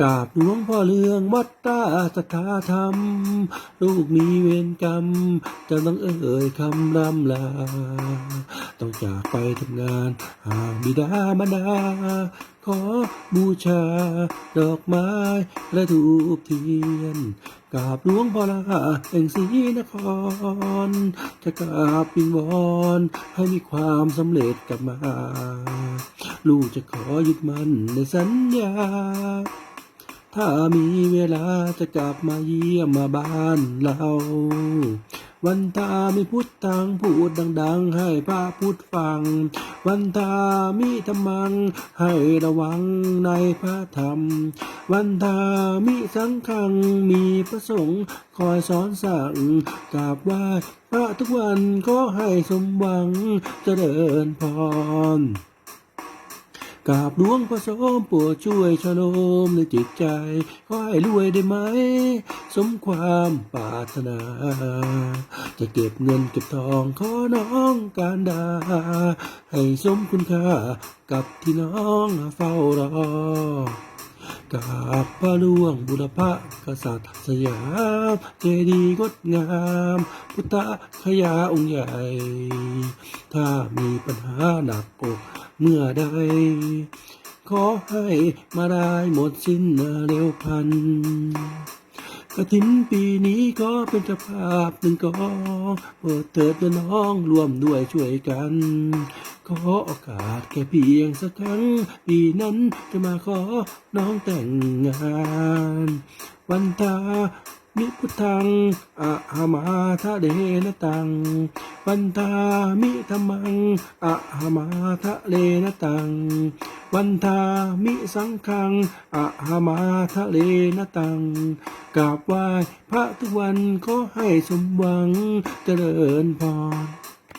กราบหลวงพ่อเรืองวัดตาสถาธรรม ลูกมีเวรกรรมจะต้องเอ่ยคำรำลา ต้องจากไปทำงานหาบิดามารดา ขอบูชา ดอกไม้และถูกเทียนกราบหลวงพ่อลาแห่งศรีนคร จะกราบวิงวอนให้มีความสำเร็จกลับมา ลูกจะขอยึดมั่นในสัญญา ถ้ามีเวลาจะกลับมาเยี่ยมมาบ้านเรา วันตามีพุทธังพูดดัง ๆ ให้พระพุทธฟัง วันตามิธรรมัง ให้ระวังในพระธรรม วันตามิสังฆังมีพระสงฆ์คอยสอนสั่งกราบไหว้พระทุกวันก็ให้สมหวังเจริญพร กราบหลวงพระสมโปรดช่วยชโลมในจิตใจขอให้รวยได้ไหม สมความปรารถนา จะเก็บเงินเก็บทองขอน้องการดา ให้สมคุณค่ากับที่น้องเฝ้ารอกราบพระหลวงบุรพกษัตริย์สยามเจดีย์งดงาม พุทธคยาองค์ใหญ่ ถ้ามีปัญหาหนักอก เมื่อใด ขอให้มาได้หมดสิ้นเร็วพัน กระถินปีนี้ก็เป็นเจ้าภาพหนึ่งกองโปรดเถิดนะน้องร่วมด้วยช่วยกัน ขอโอกาสแค่เพียงสักครั้ง ปีนั้นจะมาขอน้องแต่งงาน วันตา มิพุทธังอะหามาทะเดนะตังวันทามิธรรมังอะหามาทะเลนะตัง วันทามิสังฆังอะหามาทะเลนะตังกราบไหว้พระทุกวันขอให้สมหวังเจริญพร